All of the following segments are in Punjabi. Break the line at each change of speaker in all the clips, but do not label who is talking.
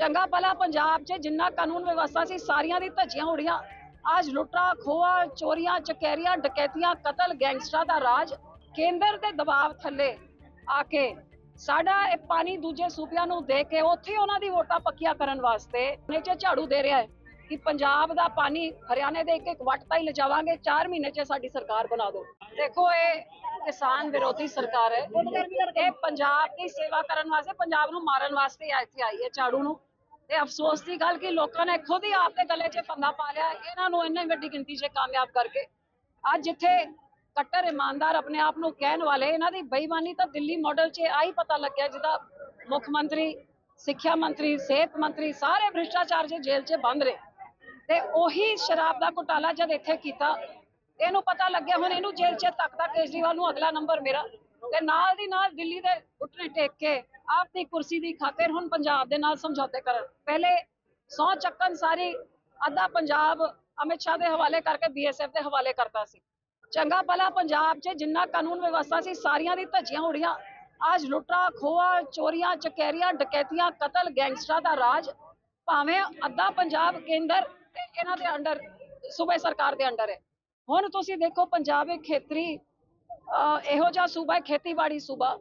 ਚੰਗਾ ਭਲਾ ਪੰਜਾਬ 'ਚ ਜਿੰਨਾ ਕਾਨੂੰਨ ਵਿਵਸਥਾ ਸੀ, ਸਾਰੀਆਂ ਦੀ ਧੱਜੀਆਂ ਉੜੀਆਂ ਅੱਜ ਲੁੱਟਾ ਖੋਆ ਚੋਰੀਆਂ, ਚਕੈਰੀਆਂ, ਡਕੈਤੀਆਂ, ਕਤਲ, ਗੈਂਗਸਟਰਾਂ ਦਾ ਰਾਜ ਕੇਂਦਰ ਦੇ ਦਬਾਅ ਥੱਲੇ ਆ ਕੇ ਸਾਡਾ ਇਹ ਪਾਣੀ ਦੂਜੇ ਸੂਬਿਆਂ ਨੂੰ ਦੇ ਕੇ ਉੱਥੇ ਉਹਨਾਂ ਦੀ ਵੋਟਾਂ ਪੱਕੀਆਂ ਕਰਨ ਵਾਸਤੇ ਨੇ ਝਾੜੂ ਦੇ ਰਿਹਾ ਹੈ ਕਿ ਪੰਜਾਬ ਦਾ ਪਾਣੀ ਹਰਿਆਣੇ ਦੇ ਇੱਕ ਇੱਕ ਵੱਟ ਤਾਈ ਲਿਜਾਵਾਂਗੇ 4 ਮਹੀਨੇ 'ਚ ਸਾਡੀ ਸਰਕਾਰ ਬਣਾ ਦਿਓ ਦੇਖੋ ਇਹ ਕਿਸਾਨ ਵਿਰੋਧੀ ਸਰਕਾਰ ਹੈ। ਇਹ ਪੰਜਾਬ ਦੀ ਸੇਵਾ ਕਰਨ ਵਾਸਤੇ, ਪੰਜਾਬ ਨੂੰ ਮਾਰਨ ਵਾਸਤੇ ਇੱਥੇ ਆਈ ਹੈ ਝਾੜੂ ਨੂੰ। ਤੇ ਅਫਸੋਸ ਦੀ ਗੱਲ ਕਿ ਲੋਕਾਂ ਨੇ ਖੁਦ ਹੀ ਆਪਦੇ ਗਲੇ 'ਚ ਫੰਦਾ ਪਾ ਲਿਆ, ਇਹਨਾਂ ਨੂੰ ਇੰਨੀ ਵੱਡੀ ਗਿਣਤੀ 'ਚ ਕਾਮਯਾਬ ਕਰਕੇ। ਅੱਜ ਜਿੱਥੇ ਕੱਟਰ ਇਮਾਨਦਾਰ ਆਪਣੇ ਆਪ ਨੂੰ ਕਹਿਣ ਵਾਲੇ, ਇਹਨਾਂ ਦੀ ਬੇਈਮਾਨੀ ਤਾਂ ਦਿੱਲੀ ਮਾਡਲ 'ਚ ਆਹੀ ਪਤਾ ਲੱਗਿਆ ਜਿਹਦਾ ਮੁੱਖ ਮੰਤਰੀ, ਸਿੱਖਿਆ ਮੰਤਰੀ, ਸਿਹਤ ਮੰਤਰੀ ਸਾਰੇ ਭ੍ਰਿਸ਼ਟਾਚਾਰ 'ਚ ਜੇਲ੍ਹ 'ਚ ਬੰਦ ਰਹੇ। ਤੇ ਉਹੀ ਸ਼ਰਾਬ ਦਾ ਘੁਟਾਲਾ ਜਦ ਇੱਥੇ ਕੀਤਾ, ਇਹਨੂੰ ਪਤਾ ਲੱਗਿਆ ਹੁਣ ਇਹਨੂੰ ਜੇਲ੍ਹ 'ਚ ਤੱਕਦਾ ਕੇਜਰੀਵਾਲ ਨੂੰ ਅਗਲਾ ਨੰਬਰ ਮੇਰਾ। ਤੇ ਨਾਲ ਦੀ ਨਾਲ ਦਿੱਲੀ ਦੇ ਘੁਟਨੇ ਟੇਕ ਕੇ ਆਪਣੀ ਕੁਰਸੀ ਦੀ ਖਾਤਰ ਹੁਣ ਪੰਜਾਬ ਦੇ ਨਾਲ ਸਮਝੌਤੇ ਕਰਨ। ਪਹਿਲੇ ਸੌ ਚੱਕਨ ਸਾਰੀ ਅੱਧਾ ਪੰਜਾਬ ਅਮਿਤ ਸ਼ਾਹ ਦੇ ਹਵਾਲੇ ਕਰਕੇ ਬੀਐਸਐਫ ਦੇ ਹਵਾਲੇ ਕਰਤਾ ਸੀ। ਚੰਗਾ ਭਲਾ ਪੰਜਾਬ 'ਚ ਜਿੰਨਾ ਕਾਨੂੰਨ ਵਿਵਸਥਾ ਸੀ, ਸਾਰੀਆਂ ਦੀ ਧੱਜੀਆਂ ਉੜੀਆਂ ਅੱਜ ਲੁੱਟਾ ਖੋਆ ਚੋਰੀਆਂ, ਚਕੈਰੀਆਂ, ਡਕੈਤੀਆਂ, ਕਤਲ, ਗੈਂਗਸਟਰਾਂ ਦਾ ਰਾਜ ਭਾਵੇਂ ਅੱਧਾ ਪੰਜਾਬ ਕੇਂਦਰ ਤੇ ਇਹਨਾਂ ਦੇ ਅੰਡਰ, ਸੂਬੇ ਸਰਕਾਰ ਦੇ ਅੰਡਰ ਹੈ। ਹੁਣ ਤੁਸੀਂ ਦੇਖੋ, ਪੰਜਾਬ ਇੱਕ ਖੇਤਰੀ ਇਹੋ ਜਿਹਾ ਸੂਬਾ ਹੈ, ਖੇਤੀਬਾੜੀ ਸੂਬਾ।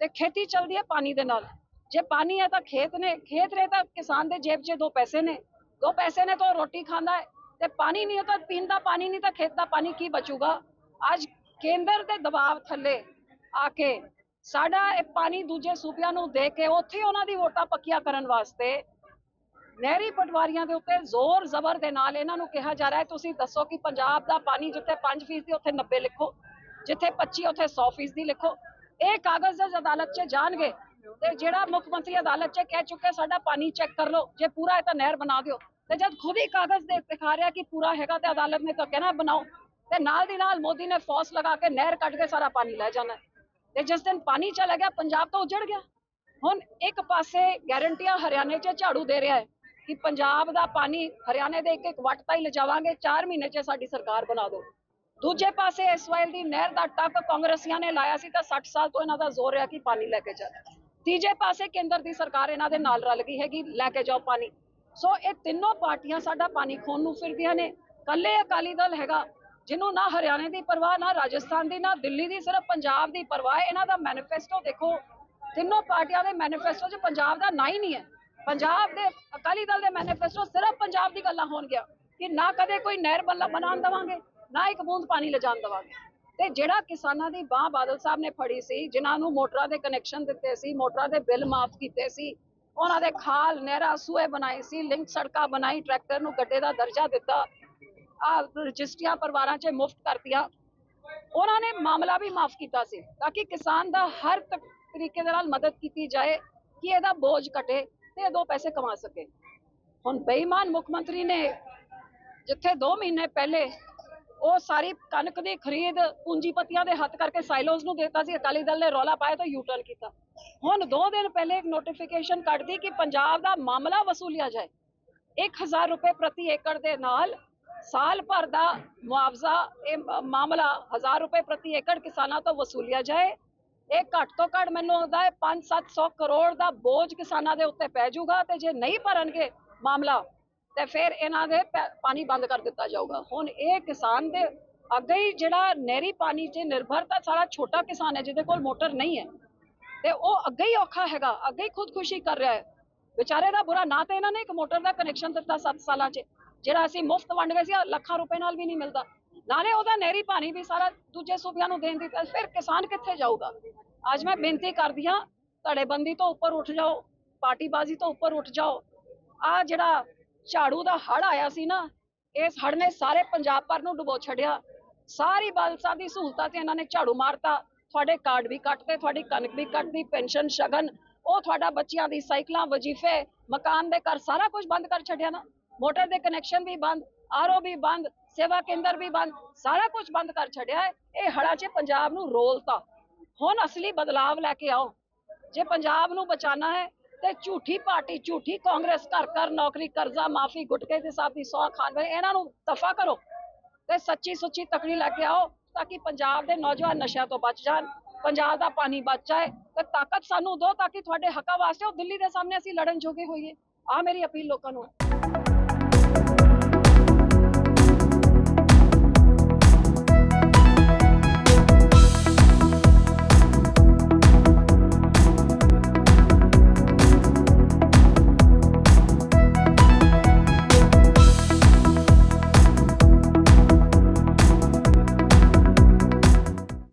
ਤੇ ਖੇਤੀ ਚੱਲਦੀ ਹੈ ਪਾਣੀ ਦੇ ਨਾਲ। ਜੇ ਪਾਣੀ ਹੈ ਤਾਂ ਖੇਤ ਨੇ, ਖੇਤ ਰਹੇ ਤਾਂ ਕਿਸਾਨ ਦੇ ਜੇਬ 'ਚ ਦੋ ਪੈਸੇ ਨੇ। ਦੋ ਪੈਸੇ ਨੇ ਤਾਂ ਉਹ ਰੋਟੀ ਖਾਂਦਾ ਹੈ। ਤੇ ਪਾਣੀ ਨਹੀਂ ਤਾਂ ਪੀਣ ਦਾ ਪਾਣੀ ਨਹੀਂ ਤਾਂ ਖੇਤ ਦਾ ਪਾਣੀ ਕੀ ਬਚੂਗਾ? ਅੱਜ ਕੇਂਦਰ ਦੇ ਦਬਾਅ ਥੱਲੇ ਆ ਕੇ ਸਾਡਾ ਇਹ ਪਾਣੀ ਦੂਜੇ ਸੂਬਿਆਂ ਨੂੰ ਦੇ ਕੇ ਉੱਥੇ ਉਹਨਾਂ ਦੀ ਵੋਟਾਂ ਪੱਕੀਆਂ ਕਰਨ ਵਾਸਤੇ ਨਹਿਰੀ ਪਟਵਾਰੀਆਂ ਦੇ ਉੱਤੇ ਜ਼ੋਰ ਜ਼ਬਰ ਦੇ ਨਾਲ ਇਹਨਾਂ ਨੂੰ ਕਿਹਾ ਜਾ ਰਿਹਾ ਹੈ। ਤੁਸੀਂ ਦੱਸੋ ਕਿ ਪੰਜਾਬ ਦਾ ਪਾਣੀ ਜਿੱਥੇ 5% ਉੱਥੇ 90 ਲਿਖੋ। ਜਿੱਥੇ 25 ਉੱਥੇ 100% ਲਿਖੋ। ਇਹ ਕਾਗਜ਼ ਜਦ ਅਦਾਲਤ 'ਚ ਜਾਣਗੇ ਤੇ ਜਿਹੜਾ ਮੁੱਖ ਮੰਤਰੀ ਅਦਾਲਤ 'ਚ ਕਹਿ ਚੁੱਕੇ ਸਾਡਾ ਪਾਣੀ ਚੈੱਕ ਕਰ ਲਓ, ਜੇ ਪੂਰਾ ਹੈ ਤਾਂ ਨਹਿਰ ਬਣਾ ਦਿਓ। ਤੇ ਜਦ ਖੁਦ ਹੀ ਕਾਗਜ਼ ਦੇ ਦਿਖਾ ਰਿਹਾ ਕਿ ਪੂਰਾ ਹੈਗਾ ਤੇ ਅਦਾਲਤ ਨੇ ਤਾਂ ਕਹਿਣਾ ਬਣਾਓ। ਤੇ ਨਾਲ ਦੀ ਨਾਲ ਮੋਦੀ ਨੇ ਫੌਸ ਲਗਾ ਕੇ ਨਹਿਰ ਕੱਢ ਕੇ ਸਾਰਾ ਪਾਣੀ ਲੈ ਜਾਣਾ। ਤੇ ਜਿਸ ਦਿਨ ਪਾਣੀ ਚਲਾ ਗਿਆ, ਪੰਜਾਬ ਤਾਂ ਉਜੜ ਗਿਆ। ਹੁਣ ਇੱਕ ਪਾਸੇ ਗਾਰੰਟੀਆਂ ਹਰਿਆਣੇ 'ਚ ਝਾੜੂ ਦੇ ਰਿਹਾ ਹੈ ਕਿ ਪੰਜਾਬ ਦਾ ਪਾਣੀ ਹਰਿਆਣੇ ਦੇ ਇੱਕ ਇੱਕ ਵੱਟ ਤਾਈ ਲਿਜਾਵਾਂਗੇ 4 ਮਹੀਨੇ 'ਚ ਸਾਡੀ ਸਰਕਾਰ ਬਣਾ ਦਿਓ। ਦੂਜੇ ਪਾਸੇ ਇਸਵਾਇਲ ਦੀ ਨਹਿਰ ਦਾ ਟੱਕ ਕਾਂਗਰਸੀਆਂ ਨੇ ਲਾਇਆ ਸੀ ਤਾਂ 60 ਸਾਲ ਤੋਂ ਇਹਨਾਂ ਦਾ ਜ਼ੋਰ ਰਿਹਾ ਕਿ ਪਾਣੀ ਲੈ ਕੇ ਜਾ ਤੀਜੇ ਪਾਸੇ ਕੇਂਦਰ ਦੀ ਸਰਕਾਰ ਇਹਨਾਂ ਦੇ ਨਾਲ ਰਲ ਗਈ ਹੈਗੀ, ਲੈ ਕੇ ਜਾਓ ਪਾਣੀ। ਸੋ ਇਹ ਤਿੰਨੋਂ ਪਾਰਟੀਆਂ ਸਾਡਾ ਪਾਣੀ ਖੋਣ ਨੂੰ ਫਿਰਦੀਆਂ ਨੇ। ਕੱਲੇ ਅਕਾਲੀ ਦਲ ਹੈਗਾ, ਜਿਹਨੂੰ ਨਾ ਹਰਿਆਣੇ ਦੀ ਪਰਵਾਹ, ਨਾ ਰਾਜਸਥਾਨ ਦੀ, ਨਾ ਦਿੱਲੀ ਦੀ, ਸਿਰਫ ਪੰਜਾਬ ਦੀ ਪਰਵਾਹ ਇਹਨਾਂ ਦਾ ਮੈਨੀਫੈਸਟੋ ਦੇਖੋ, ਤਿੰਨੋਂ ਪਾਰਟੀਆਂ ਦੇ ਮੈਨੀਫੈਸਟੋ 'ਚ ਪੰਜਾਬ ਦਾ ਨਾ ਹੀ ਨਹੀਂ ਹੈ। ਪੰਜਾਬ ਦੇ, ਅਕਾਲੀ ਦਲ ਦੇ ਮੈਨੀਫੈਸਟੋ ਸਿਰਫ ਪੰਜਾਬ ਦੀ ਗੱਲਾਂ ਹੋਣਗੀਆਂ ਕਿ ਨਾ ਕਦੇ ਕੋਈ ਨਹਿਰ ਬੱਲਾ ਬਣਾਉਣ ਦੇਵਾਂਗੇ ਨਾ ਇੱਕ ਬੂੰਦ ਪਾਣੀ ਲਿਜਾਣ ਦੇਵਾਂਗੇ। ਤੇ ਜਿਹੜਾ ਕਿਸਾਨਾਂ ਦੀ ਬਾਹ ਬਾਦਲ ਸਾਹਿਬ ਨੇ ਫੜੀ ਸੀ, ਜਿਨ੍ਹਾਂ ਨੂੰ ਮੋਟਰਾਂ ਦੇ ਕਨੈਕਸ਼ਨ ਦਿੱਤੇ ਸੀ, ਮੋਟਰਾਂ ਦੇ ਬਿੱਲ ਮਾਫ ਕੀਤੇ ਸੀ, ਉਹਨਾਂ ਦੇ ਖਾਲ, ਨਹਿਰਾਂ ਸੂਏ ਬਣਾਏ ਸੀ, ਲਿੰਕ ਸੜਕਾਂ ਬਣਾਈ, ਟਰੈਕਟਰ ਨੂੰ ਗੱਡੇ ਦਾ ਦਰਜਾ ਦਿੱਤਾ, ਆ ਰਜਿਸਟਰੀਆਂ ਪਰਿਵਾਰਾਂ 'ਚ ਮੁਫਤ ਕਰਤੀਆਂ। ਉਹਨਾਂ ਨੇ ਮਾਮਲਾ ਵੀ ਮਾਫ ਕੀਤਾ ਸੀ, ਤਾਂ ਕਿ ਕਿਸਾਨ ਦਾ ਹਰ ਤਰੀਕੇ ਦੇ ਨਾਲ ਮਦਦ ਕੀਤੀ ਜਾਏ, ਕਿ ਇਹਦਾ ਬੋਝ ਘਟੇ ਤੇ ਇਹ ਦੋ ਪੈਸੇ ਕਮਾ ਸਕੇ। ਹੁਣ ਬੇਈਮਾਨ ਮੁੱਖ ਮੰਤਰੀ ਨੇ ਜਿੱਥੇ 2 ਮਹੀਨੇ ਪਹਿਲੇ ਉਹ ਸਾਰੀ ਕਣਕ ਦੀ ਖਰੀਦ ਪੂੰਜੀਪਤੀਆਂ ਦੇ ਹੱਥ ਕਰਕੇ ਸਾਈਲੋਜ਼ ਨੂੰ ਦਿੱਤਾ ਸੀ। ਅਕਾਲੀ ਦਲ ਨੇ ਰੌਲਾ ਪਾਇਆ ਤਾਂ ਯੂ ਕੀਤਾ। ਹੁਣ 2 ਦਿਨ ਪਹਿਲੇ ਇੱਕ ਨੋਟੀਫਿਕੇਸ਼ਨ ਕੱਢਦੀ ਕਿ ਪੰਜਾਬ ਦਾ ਮਾਮਲਾ ਵਸੂਲਿਆ ਜਾਏ। 1000 ਰੁਪਏ ਪ੍ਰਤੀ ਏਕੜ ਦੇ ਨਾਲ ਸਾਲ ਭਰ ਦਾ ਮੁਆਵਜ਼ਾ, ਇਹ ਮਾਮਲਾ 1000 ਰੁਪਏ ਪ੍ਰਤੀ ਏਕੜ ਕਿਸਾਨਾਂ ਤੋਂ ਵਸੂਲਿਆ ਜਾਏ। ਇਹ ਘੱਟ ਤੋਂ ਘੱਟ ਮੈਨੂੰ ਲੱਗਦਾ ਹੈ 5-700 ਕਰੋੜ ਦਾ ਬੋਝ ਕਿਸਾਨਾਂ ਦੇ ਉੱਤੇ ਪੈ ਜਾਊਗਾ ਤੇ ਜੇ ਨਹੀਂ ਭਰਨਗੇ ਮਾਮਲਾ ਤੇ ਫਿਰ ਇਹਨਾਂ ਦੇ ਪੈ- ਪਾਣੀ ਬੰਦ ਕਰ ਦਿੱਤਾ ਜਾਊਗਾ। ਹੁਣ ਇਹ ਕਿਸਾਨ ਦੇ ਅੱਗੇ ਹੀ ਜਿਹੜਾ ਨਹਿਰੀ ਪਾਣੀ 'ਤੇ ਨਿਰਭਰਤਾ ਸਾਰਾ ਛੋਟਾ ਕਿਸਾਨ ਹੈ, ਜਿਹਦੇ ਕੋਲ ਮੋਟਰ ਨਹੀਂ ਹੈ। ਤੇ ਉਹ ਅੱਗੇ ਹੀ ਔਖਾ ਹੈਗਾ, ਅੱਗੇ ਹੀ ਖੁਦਕੁਸ਼ੀ ਕਰ ਰਿਹਾ ਹੈ। ਵਿਚਾਰੇ ਦਾ ਬੁਰਾ ਨਾ ਤੇ ਇਹਨਾਂ ਨੇ ਇੱਕ ਮੋਟਰ ਦਾ ਕਨੈਕਸ਼ਨ ਦਿੱਤਾ 7 ਸਾਲਾਂ 'ਚ, ਜਿਹੜਾ ਅਸੀਂ ਮੁਫਤ ਵੰਡ ਗਏ ਸੀ ਲੱਖਾਂ ਰੁਪਏ ਨਾਲ ਵੀ ਨਹੀਂ ਮਿਲਦਾ। ਨਾਲੇ ਉਹਦਾ ਨਹਿਰੀ ਪਾਣੀ ਵੀ ਸਾਰਾ ਦੂਜੇ ਸੂਬਿਆਂ ਨੂੰ ਦੇਣ ਦਿੱਤਾ ਫਿਰ ਕਿਸਾਨ ਕਿੱਥੇ ਜਾਊਗਾ? ਅੱਜ ਮੈਂ ਬੇਨਤੀ ਕਰਦੀ ਹਾਂ, ਧੜੇਬੰਦੀ ਤੋਂ ਉੱਪਰ ਉੱਠ ਜਾਓ, ਪਾਰਟੀਬਾਜ਼ੀ ਤੋਂ ਉੱਪਰ ਉੱਠ ਜਾਓ। ਆ ਜਿਹੜਾ ਝਾੜੂ ਦਾ ਹੜ ਆਇਆ ਸੀ ਨਾ, ਇਸ ਹੜ ਨੇ ਸਾਰੇ ਪੰਜਾਬ ਭਰ ਨੂੰ ਡੁਬੋ ਛੱਡਿਆ। ਸਾਰੀ ਬਾਲਸਾ ਦੀ ਸਹੂਲਤਾਂ ਤੇ ਇਹਨਾਂ ਨੇ ਝਾੜੂ ਮਾਰਤਾ। ਤੁਹਾਡੇ ਕਾਰਡ ਵੀ ਕੱਟਦੇ ਤੁਹਾਡੀ ਕਣਕ ਵੀ ਕੱਟਦੀ ਪੈਨਸ਼ਨ, ਸ਼ਗਨ, ਉਹ ਤੁਹਾਡਾ ਬੱਚਿਆਂ ਦੀ ਸਾਈਕਲਾਂ, ਵਜੀਫੇ, ਮਕਾਨ ਦੇ ਘਰ ਸਾਰਾ ਕੁਝ ਬੰਦ ਕਰ ਛੱਡਿਆ ਨਾ। ਮੋਟਰ ਦੇ ਕਨੈਕਸ਼ਨ ਵੀ ਬੰਦ ਆਰਓ ਵੀ ਬੰਦ, ਸੇਵਾ ਕੇਂਦਰ ਵੀ ਬੰਦ, ਸਾਰਾ ਕੁਝ ਬੰਦ ਕਰ ਛੱਡਿਆ ਹੈ। ਇਹ ਹੜਾ 'ਚ ਪੰਜਾਬ ਨੂੰ ਰੋਲਤਾ। ਹੁਣ ਅਸਲੀ ਬਦਲਾਵ ਲੈ ਕੇ ਆਓ। ਜੇ ਪੰਜਾਬ ਨੂੰ ਬਚਾਣਾ ਹੈ ਤੇ ਝੂਠੀ ਪਾਰਟੀ, ਝੂਠੀ ਕਾਂਗਰਸ ਘਰ ਘਰ ਨੌਕਰੀ, ਕਰਜ਼ਾ, ਮਾਫੀ, ਗੁਟਕੇ ਦੇ ਸਾਥੀ ਸੌ ਖਾਨ ਵੇ ਇਹਨਾਂ ਨੂੰ ਦਫਾ ਕਰੋ ਤੇ ਸੱਚੀ ਸੁੱਚੀ ਤਕੜੀ ਲੈ ਕੇ ਆਓ ਤਾਂ ਕਿ ਪੰਜਾਬ ਦੇ ਨੌਜਵਾਨ ਨਸ਼ਿਆਂ ਤੋਂ ਬਚ ਜਾਣ, ਪੰਜਾਬ ਦਾ ਪਾਣੀ ਬਚ ਜਾਏ ਤੇ ਤਾਕਤ ਸਾਨੂੰ ਦਿਓ ਤਾਂ ਕਿ ਤੁਹਾਡੇ ਹੱਕਾਂ ਵਾਸਤੇ ਉਹ ਦਿੱਲੀ ਦੇ ਸਾਹਮਣੇ ਅਸੀਂ ਲੜਨ ਜੋਗੇ ਹੋਈਏ। ਆ ਮੇਰੀ ਅਪੀਲ ਲੋਕਾਂ ਨੂੰ।